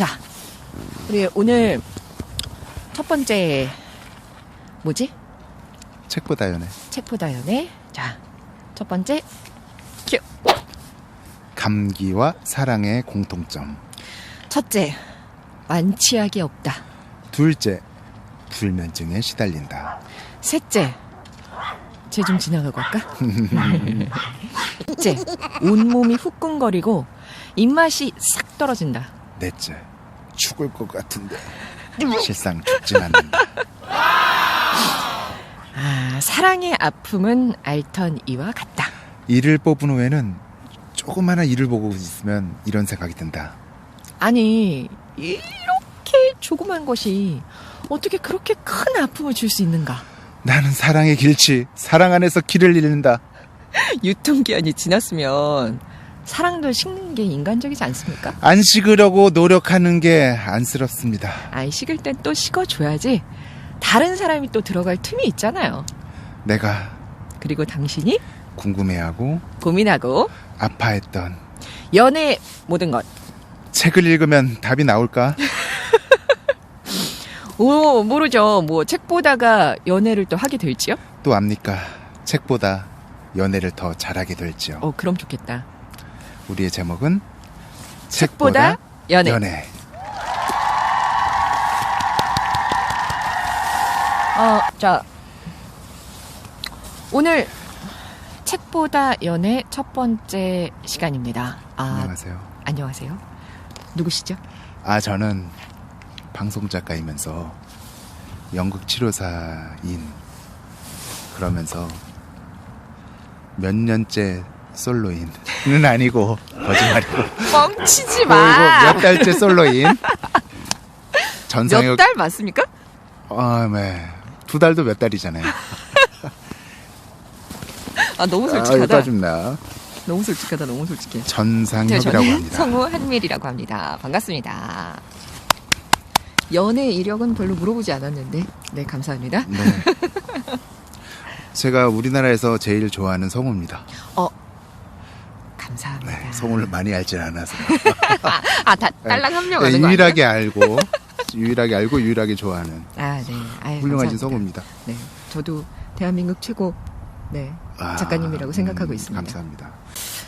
자, 우리 오늘 첫 번째 뭐지? 책보다 연애. 책보다 연애. 자, 첫 번째 큐. 감기와 사랑의 공통점. 첫째, 만취약이 없다. 둘째, 불면증에 시달린다. 셋째, 쟤 좀 지나가고 할까? 넷째, 온몸이 후끈거리고 입맛이 싹 떨어진다. 넷째, 죽을 것 같은데 실상 죽진 않는다. 아, 사랑의 아픔은 알턴 이와 같다. 이를 뽑은 후에는 조그마한 이를 보고 있으면 이런 생각이 든다. 아니, 이렇게 조그만 것이 어떻게 그렇게 큰 아픔을 줄 수 있는가? 나는 사랑의 길치, 사랑 안에서 길을 잃는다. 유통기한이 지났으면 사랑도 식는 게 인간적이지 않습니까? 안 식으려고 노력하는 게 안쓰럽습니다. 아이, 식을 땐 또 식어줘야지. 다른 사람이 또 들어갈 틈이 있잖아요. 내가 그리고 당신이 궁금해하고 고민하고 아파했던 연애 모든 것. 책을 읽으면 답이 나올까? 오, 모르죠. 뭐, 책 보다가 연애를 또 하게 될지요? 또 압니까? 책보다 연애를 더 잘하게 될지요. 어, 그럼 좋겠다. 우리의 제목은 책보다 연애. 연애. 어, 자. 오늘 책보다 연애 첫 번째 시간입니다. 아, 안녕하세요. 안녕하세요. 누구시죠? 아 저는 방송 작가이면서 연극 치료사인 그러면서 몇 년째 솔로인 은 아니고 거짓말이고 뻥치지 마. 몇 달째 솔로인 전성혁 몇 달 맞습니까? 아, 네. 두 달도 몇 달이잖아요. 아, 너무 아, 솔직하다. 줍나 너무 솔직하다. 너무 솔직해. 전상혁이라고 저는 합니다. 성우 한밀이라고 합니다. 반갑습니다. 연애 이력은 별로 물어보지 않았는데, 네, 감사합니다. 네. 제가 우리나라에서 제일 좋아하는 성우입니다. 감사합니다. 네, 성우를 많이 알진 않아서 아, 다, 딸랑 합류하는 네, 거 유일하게 알고 유일하게 알고 유일하게 좋아하는? 아, 네. 아유, 훌륭하신 감사합니다. 성우입니다. 네, 저도 대한민국 최고 네 아, 작가님이라고 생각하고 음, 있습니다. 감사합니다.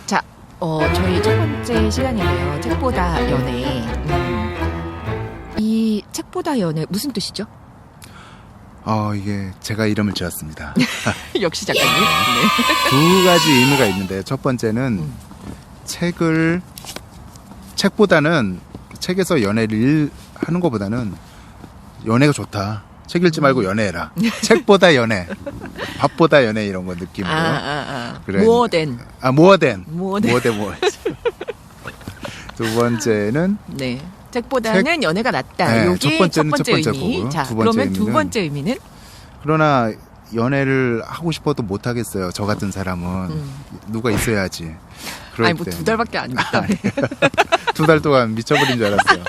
자, 어, 저희 첫 번째 시간이네요. 책보다 연애. 음. 이 책보다 연애 무슨 뜻이죠? 어, 이게 제가 이름을 지었습니다. 역시 작가님. 네. 두 가지 의미가 있는데 첫 번째는 음. 책을 책보다는 책에서 연애를 일- 하는 것보다는 연애가 좋다. 책 읽지 음. 말고 연애해라. 책보다 연애, 밥보다 연애 이런 거 느낌으로. 아, 아, 아. 그래. 모어된. 아 모어된, 모어된. 모어된 모. 두 번째는 네. 책보다는 연애가 낫다. 네, 요게 첫 번째는 첫 번째 의미. 거고, 자, 두 번째 그러면 두 의미는 번째 의미는 그러나 연애를 하고 싶어도 못 하겠어요. 저 같은 사람은 음. 누가 있어야지. 그럴 아니 뭐 때. 두 달밖에 안 됐다. 두달 동안 미쳐버린 줄 알았어요.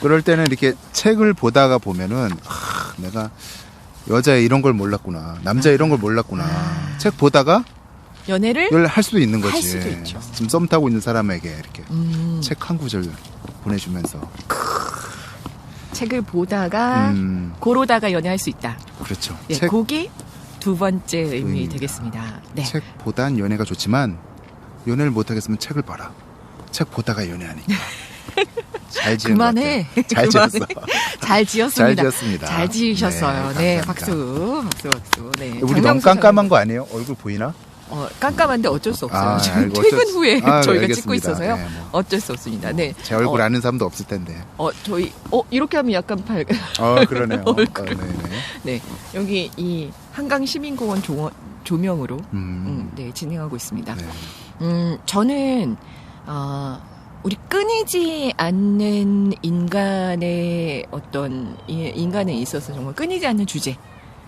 그럴 때는 이렇게 책을 보다가 보면은 아, 내가 여자 이런 걸 몰랐구나, 남자 이런 걸 몰랐구나. 아. 책 보다가 연애를 할 수도 있는 거지. 할 수도. 지금 썸 타고 있는 사람에게 이렇게 음, 책한 구절 보내주면서, 책을 보다가 음, 고로다가 연애할 수 있다. 그렇죠. 예, 책, 그게 두 번째 의미 의미입니다. 되겠습니다. 네. 책보단 연애가 좋지만 연애를 못 하겠으면 책을 봐라. 책 보다가 연애하니까. 잘 지은 그만해. 잘 지었어. 잘 지었습니다. 잘 지었습니다. 잘 지으셨어요. 네, 네. 박수, 박수, 박수. 네. 우리 너무 깜깜한 거 아니에요? 얼굴 보이나? 어, 깜깜한데 어쩔 수 없어요. 아, 지금 알고 퇴근 어쩔 수- 후에 아, 저희가 알겠습니다. 찍고 있어서요. 네, 뭐. 어쩔 수 없습니다. 네. 제 얼굴 어, 아는 사람도 없을 텐데. 어, 저희 어 이렇게 하면 약간 발 어, 그러네요. 어, 얼굴. 네네. 네. 여기 이 한강 시민공원 조, 조명으로 음, 음, 네, 진행하고 있습니다. 네. 음, 저는 어, 우리 끊이지 않는 인간의 어떤 이- 인간에 있어서 정말 끊이지 않는 주제,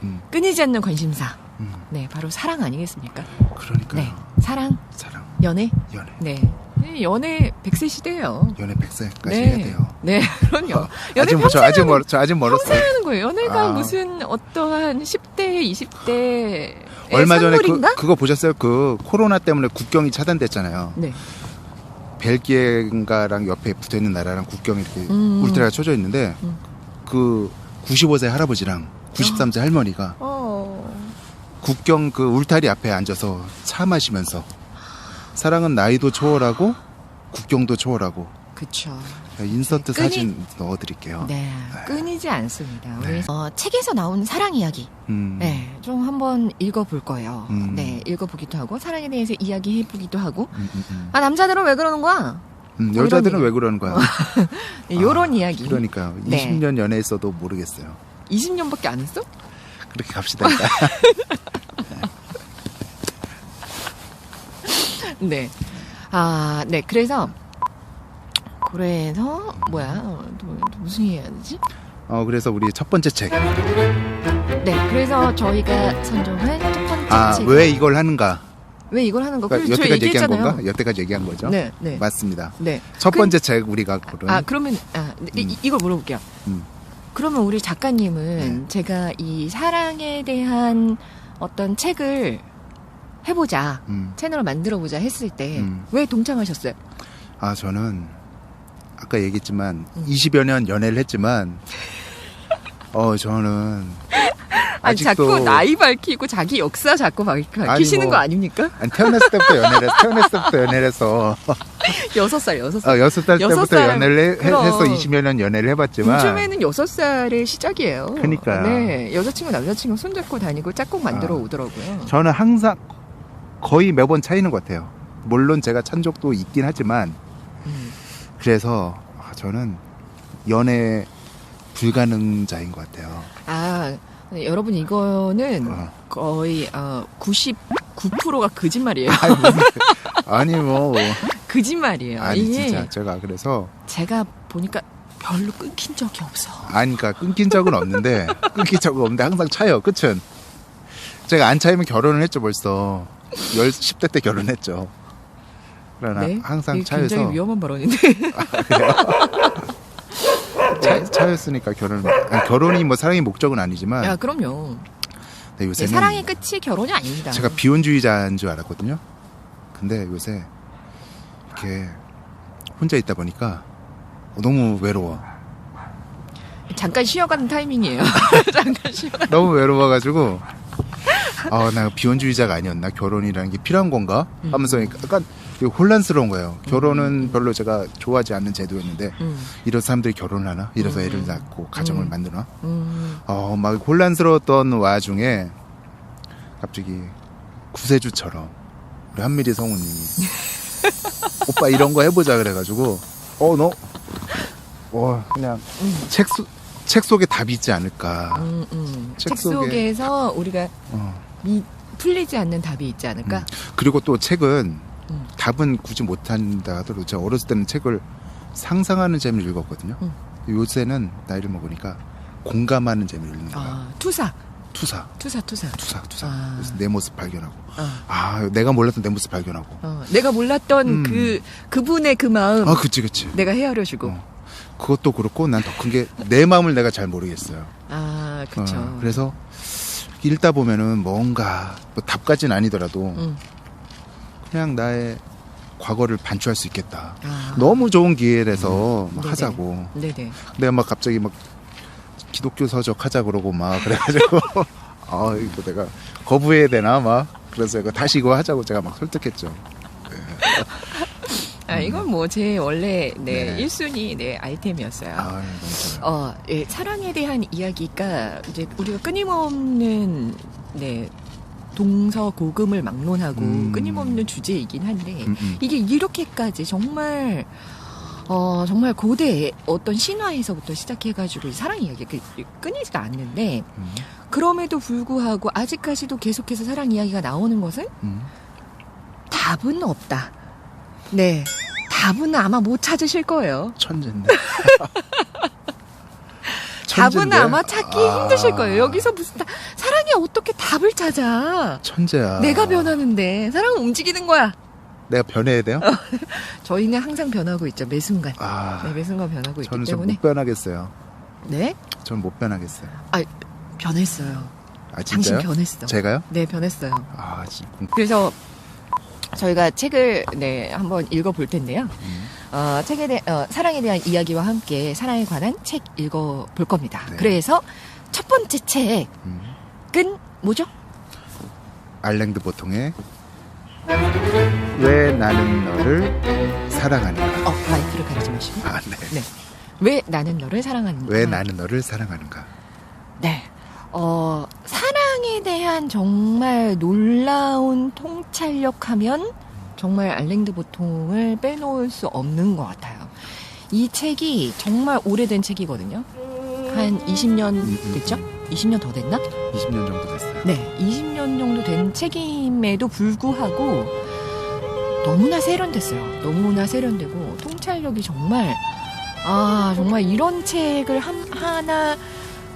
음, 끊이지 않는 관심사. 음, 네, 바로 사랑 아니겠습니까? 그러니까 네, 사랑, 사랑, 연애. 연애, 네, 네, 연애 100세 시대예요. 연애 100세까지 네, 해야 돼요. 네, 그럼요. 어, 연애 아직 뭐- 저 평생 아직 멀, 저 아직 멀었어요. 하는 거예요. 연애가 아. 무슨 어떠한 10대, 20대 얼마 전에 그, 선물인가? 그거 보셨어요? 그 코로나 때문에 국경이 차단됐잖아요. 네. 벨기에인가랑 옆에 붙어 있는 나라랑 국경이 이렇게 음. 울타리가 쳐져 있는데 음. 그 95세 할아버지랑 93세 할머니가 어. 국경 그 울타리 앞에 앉아서 차 마시면서 사랑은 나이도 초월하고 국경도 초월하고 그쵸. 인서트 끈이- 사진 넣어드릴게요. 네. 끊이지 않습니다. 우리 네. 어, 책에서 나온 사랑 이야기. 음. 네. 좀 한번 읽어볼 거예요. 음. 네. 읽어보기도 하고, 사랑에 대해서 이야기해보기도 하고. 음, 음, 음. 아, 남자들은 왜 그러는 거야? 음, 뭐 여자들은 이런 왜 그러는 거야? 네, 요런 아, 이야기. 그러니까 네. 20년 연애했어도 모르겠어요. 20년밖에 안 했어? 그렇게 갑시다. 네. 아, 네. 그래서, 그래서, 뭐야, 어, 또- 또 무슨 얘기 해야 되지? 어 그래서 우리 첫 번째 책. 네. 그래서 저희가 선정한 첫 번째 아 책. 왜 이걸 하는가? 왜 이걸 하는 거? 그러니까 여태까지 얘기한. 건가? 여태까지 얘기한 거죠? 네, 네. 맞습니다. 네. 첫 그- 번째 책 우리가 고른 아, 그러면, 아, 이, 음. 이걸 물어볼게요. 음. 그러면 우리 작가님은 네. 제가 이 사랑에 대한 어떤 책을 해보자. 음. 채널을 만들어보자 했을 때, 음. 왜 동참하셨어요? 아 저는 아까 얘기했지만 음. 20여 년 연애를 했지만 어 저는 아니, 아직도 자꾸 나이 밝히고 자기 역사 자꾸 밝- 밝히시는 뭐- 거 아닙니까? 아니, 태어났을 때부터 연애를 해서 태어났을 때부터 연애를 해서 여섯 살, 여섯 살. 어, 여섯 살 여섯 때부터 살, 연애를 해, 그럼. 해서 20여 년 연애를 해봤지만 요즘에는 여섯 살의 시작이에요. 그러니까요. 네, 여자친구, 남자친구 손잡고 다니고 짝꿍 만들어 아. 오더라고요. 저는 항상 거의 매번 차이는 것 같아요. 물론 제가 찬 적도 있긴 하지만 음. 그래서 아, 저는 연애 불가능자인 것 같아요. 아, 네, 여러분 이거는 어. 거의 어, 99%가 거짓말이에요. 아니, 무슨- 아니 뭐 거짓말이에요. 아니 이게 진짜 제가 그래서 제가 보니까 별로 끊긴 적이 없어. 아니 그러니까 끊긴 적은 없는데 끊긴 적은 없는데 항상 차요. 끝은 제가 안 차이면 결혼을 했죠 벌써. 열 10대 때 결혼했죠. 그러나 네? 항상 이게 차여서 굉장히 위험한 발언인데. 차, 차 였으니까 결혼 아니, 결혼이 뭐 사랑의 목적은 아니지만 야, 그럼요. 근데 네, 요새는 사랑의 끝이 결혼이 아닙니다. 제가 비혼주의자인 줄 알았거든요. 근데 요새 이렇게 혼자 있다 보니까 너무 외로워. 잠깐 쉬어가는 타이밍이에요. 잠깐 쉬어. 너무 외로워가지고 아 나 비혼주의자가 아니었나 결혼이라는 게 필요한 건가 음. 하면서 약간 혼란스러운 거예요. 결혼은 별로 제가 좋아하지 않는 제도였는데 음, 이런 사람들이 결혼을 하나 이래서 음. 애를 낳고 가정을 음. 만드나 음, 어막 혼란스러웠던 와중에 갑자기 구세주처럼 우리 한미리 성우님이 오빠 이런 거 해보자 그래가지고 어너 어 그냥 음, 책, 속- 책 속에 답이 있지 않을까 음, 음. 책책 속에- 속에 서 우리가 어. 이 풀리지 않는 답이 있지 않을까? 그리고 또 책은 음. 답은 굳이 못한다 하더라도 제가 어렸을 때는 책을 상상하는 재미를 읽었거든요. 음. 요새는 나이를 먹으니까 공감하는 재미를 읽는 거야. 아, 투사, 투사, 투사, 투사. 투사, 투사. 아. 그래서 내 모습 발견하고, 어, 아 내가 몰랐던 내 모습 발견하고. 어, 내가 몰랐던 음. 그 그분의 그 마음 아 그치 그치. 내가 헤아려주고. 어. 그것도 그렇고 난 더 큰 게 내 마음을 내가 잘 모르겠어요. 아, 그쵸. 어, 그래서 읽다 보면은 뭔가 뭐 답까지는 아니더라도 음. 그냥 나의 과거를 반추할 수 있겠다. 아. 너무 좋은 기회라서 막 네네. 하자고. 네네. 내가 막 갑자기 막 기독교 서적 하자 그러고 막 그래가지고 아 이거 내가 거부해야 되나 막 그래서 이거 다시 이거 하자고 제가 막 설득했죠. 아, 이건 뭐 제 원래 네, 네. 1순위 네, 아이템이었어요. 아. 어, 예, 사랑에 대한 이야기가 이제 우리가 끊임없는 네, 동서고금을 막론하고 음. 끊임없는 주제이긴 한데 음, 음. 이게 이렇게까지 정말 어 정말 고대 어떤 신화에서부터 시작해가지고 이 사랑 이야기가 끊이지가 않는데 음, 그럼에도 불구하고 아직까지도 계속해서 사랑 이야기가 나오는 것은 음. 답은 없다. 네. 답은 아마 못 찾으실 거예요. 천재인데. 답은? 아마 찾기 아, 힘드실 거예요. 여기서 무슨 다, 사랑이 어떻게 답을 찾아? 천재야. 내가 변하는데 사랑은 움직이는 거야. 내가 변해야 돼요? 저희는 항상 변하고 있죠. 매 순간. 아 네, 매 순간 변하고 있기 저는 좀 때문에. 못 변하겠어요. 네? 전못 변하겠어요. 변했어요. 아 당신 진짜요? 변했어. 제가요? 네, 변했어요. 아 진짜. 그래서 저희가 책을 네 한번 읽어볼 텐데요. 음. 어, 책에 대해 어, 사랑에 대한 이야기와 함께 사랑에 관한 책 읽어 볼 겁니다. 네. 그래서 첫 번째 책은 음. 뭐죠? 알랭드 보통의 왜 나는 너를 사랑하는가? 어 마이크를 가리지 마시고 아, 네. 네. 왜 나는 너를 사랑하는가? 왜 나는 너를 사랑하는가? 네. 어, 사랑에 대한 정말 놀라운 통찰력 하면 정말 알랭드 보통을 빼놓을 수 없는 것 같아요. 이 책이 정말 오래된 책이거든요. 한 20년 음, 음, 됐죠? 20년 더 됐나? 20년 정도 됐어요. 네. 20년 정도 된 책임에도 불구하고 너무나 세련됐어요. 너무나 세련되고 통찰력이 정말 아 정말 이런 책을 한, 하나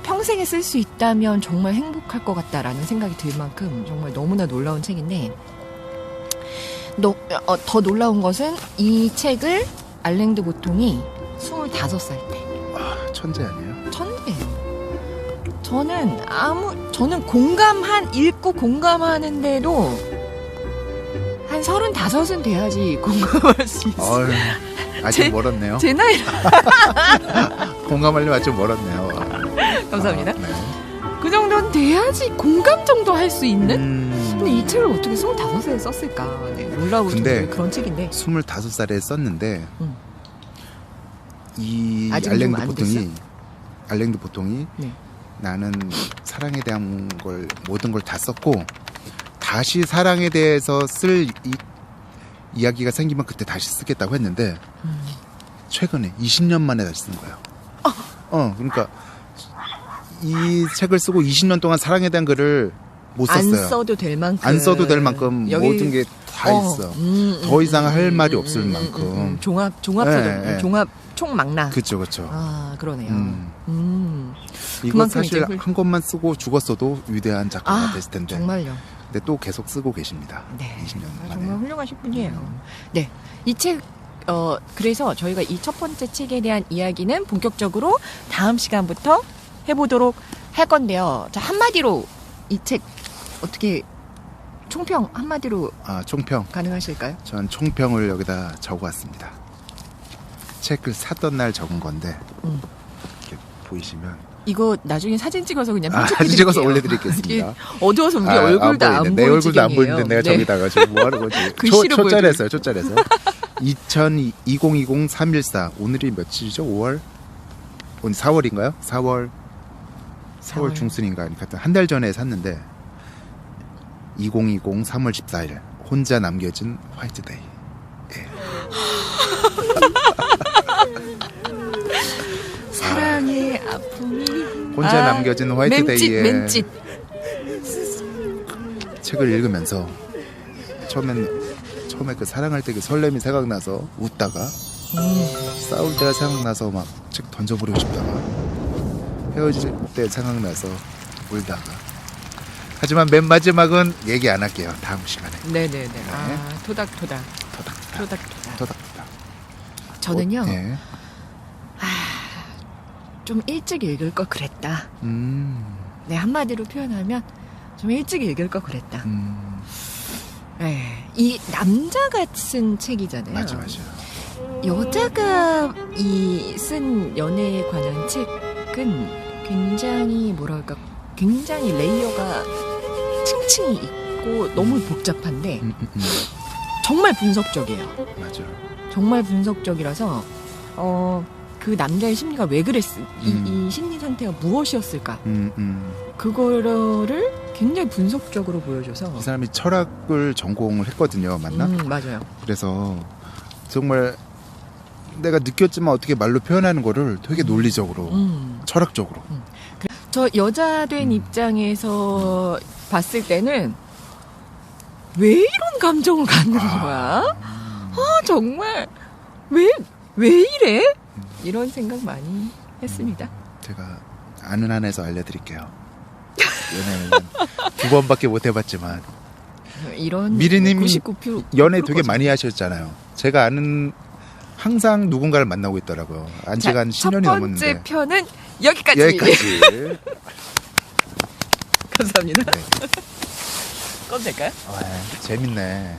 평생에 쓸 수 있다면 정말 행복할 것 같다라는 생각이 들 만큼 정말 너무나 놀라운 책인데 너, 어, 더 놀라운 것은 이 책을 알랭드 보통이 25살 때 아, 천재 아니에요? 천재예요. 저는 아무 저는 공감한 읽고 공감하는데도 한 서른다섯은 돼야지 공감할 수 있어. 어휴, 아직 제- 멀었네요. 제 나이 공감하려면 아직 멀었네요. 감사합니다. 아, 네. 그 정도는 돼야지 공감 정도 할 수 있는. 음, 근데 이 책을 어떻게 스물다섯에 썼을까? 네, 놀라울 근데 그런 책인데 25살에 썼는데 음. 이 알랭드 보통이 알랭드 보통이 네. 나는 사랑에 대한 걸 모든 걸 다 썼고 다시 사랑에 대해서 쓸 이, 이야기가 생기면 그때 다시 쓰겠다고 했는데 음. 최근에 20년 만에 다시 쓴 거예요. 어, 그러니까 이 책을 쓰고 20년 동안 사랑에 대한 글을 못안 썼어요. 써도 될 만큼 안 써도 될 만큼 여기- 모든 게 다 어, 있어. 음, 더 음, 이상 음, 할 음, 말이 음, 없을 음, 만큼. 음, 음. 종합 종합 네. 종합 총망라. 그쵸, 그쵸. 아 그러네요. 음. 음. 그만큼 사실 훌- 한 권만 쓰고 죽었어도 위대한 작가가 아 됐을 텐데. 정말요. 근데 또 계속 쓰고 계십니다. 네. 20년 아, 만에. 정말 훌륭하신 분이에요. 음. 네. 이 책, 어, 그래서 저희가 이 첫 번째 책에 대한 이야기는 본격적으로 다음 시간부터 해보도록 할 건데요. 자, 한마디로 이 책 어떻게 총평 한마디로 아, 총평. 가능하실까요? 전 총평을 여기다 적어왔습니다. 책을 샀던 날 적은 건데 음. 이렇게 보이시면 이거 나중에 사진 찍어서 그냥 아, 사진 찍어서. 올려드리겠습니다. 어두워서 우리 아, 얼굴도 안, 보이네. 내 얼굴도 안. 보이는데 내가 네. 저기다가 지금 뭐 하는 거지? 초, 초짜래서. 2020 2020 314 오늘이 며칠이죠? 5월? 오늘 4월인가요? 4월 4월 4월. 중순인가? 그러니까 한 달 전에 샀는데 2020 3월 14일 혼자 남겨진 화이트데이. 사랑의 아픔이. 혼자 아, 남겨진 화이트데이에 mem짓 mem짓. 책을 읽으면서 처음엔 처음에 그 사랑할 때 그 설렘이 생각나서 웃다가 싸울 때가 생각나서 막 책 던져버리고 싶다가 헤어질 때 생각나서 울다가 하지만 맨 마지막은 얘기 안 할게요. 다음 시간에. 네네네. 아 토닥토닥. 토닥 토닥. 토닥토닥. 토닥토닥. 저는요 어, 네. 좀 일찍 읽을 걸 그랬다. 음, 네, 한마디로 표현하면 좀 일찍 읽을 걸 그랬다. 음, 네, 이 남자가 쓴 책이잖아요. 맞아 맞아. 여자가 이 쓴 연애에 관한 책은 굉장히 뭐랄까 굉장히 레이어가 층층이 있고 너무 복잡한데 음, 음, 음, 정말 분석적이에요. 맞아 정말 분석적이라서 어. 그 남자의 심리가 왜 그랬을 이, 음. 이 심리 상태가 무엇이었을까 음, 음. 그거를 굉장히 분석적으로 보여줘서 이 사람이 철학을 전공을 했거든요 맞나? 음, 맞아요. 그래서 정말 내가 느꼈지만 어떻게 말로 표현하는 거를 되게 논리적으로 음. 철학적으로 저 여자 된 음. 입장에서 봤을 때는 왜 이런 감정을 갖는 아. 거야? 아, 정말 왜 왜 이래? 이런 생각 많이 했습니다. 제가 아는 한에서 알려드릴게요 연애는 두 번밖에 못 해봤지만 이런 미리님이 99% 연애 되게 많이 하셨잖아요 제가 아는 항상 누군가를 만나고 있더라고요 안 지가 한 10년이 첫 번째 넘었는데 편은 여기까지. 여기까지 감사합니다. 네. 꺼도 될까요? 아, 재밌네